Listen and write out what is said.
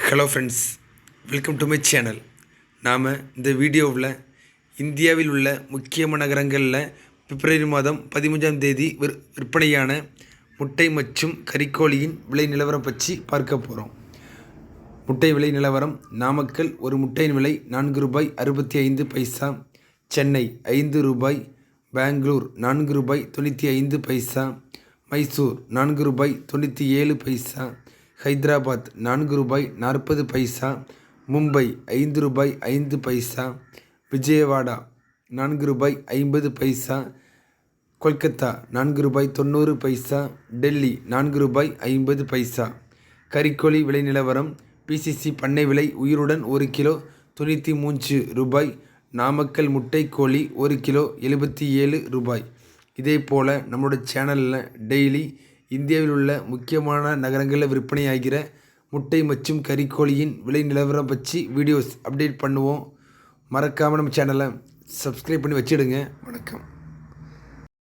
Hello friends welcome to my channel நாம் இந்த வீடியோவில் இந்தியாவில் உள்ள முக்கியமான நகரங்களில் பிப்ரவரி மாதம் பதிமூன்றாம் தேதி விற் விற்பனையான முட்டை மற்றும் கறிக்கோழியின் விலை நிலவரம் பற்றி பார்க்க போகிறோம் முட்டை விலை நிலவரம் நாமக்கல் ஒரு முட்டையின் விலை நான்கு ரூபாய் அறுபத்தி ஐந்து பைசா சென்னை ஐந்து ரூபாய் பெங்களூர் நான்கு ரூபாய் தொண்ணூற்றி ஐந்து பைசா மைசூர் நான்கு ரூபாய் தொண்ணூற்றி ஏழு பைசா ஹைதராபாத் நான்கு ரூபாய் நாற்பது பைசா மும்பை ஐந்து ரூபாய் ஐந்து பைசா விஜயவாடா நான்கு ரூபாய் ஐம்பது பைசா கொல்கத்தா நான்கு ரூபாய் தொண்ணூறு பைசா டெல்லி நான்கு ரூபாய் ஐம்பது பைசா. கறிக்கோழி விலை நிலவரம் பிசிசி பண்ணை விலை உயிருடன் ஒரு கிலோ தொண்ணூற்றி மூன்று ரூபாய் நாமக்கல் முட்டை கோழி ஒரு கிலோ எழுபத்தி ஏழு ரூபாய். இதே போல் நம்மளோட சேனலில் டெய்லி இந்தியாவில் உள்ள முக்கியமான நகரங்களில் விற்பனையாகிற முட்டை மற்றும் கறிக்கோழியின் விலை நிலவரம் பற்றி வீடியோஸ் அப்டேட் பண்ணுவோம். மறக்காமல் நம்ம சேனலை சப்ஸ்கிரைப் பண்ணி வச்சிடுங்க. வணக்கம்.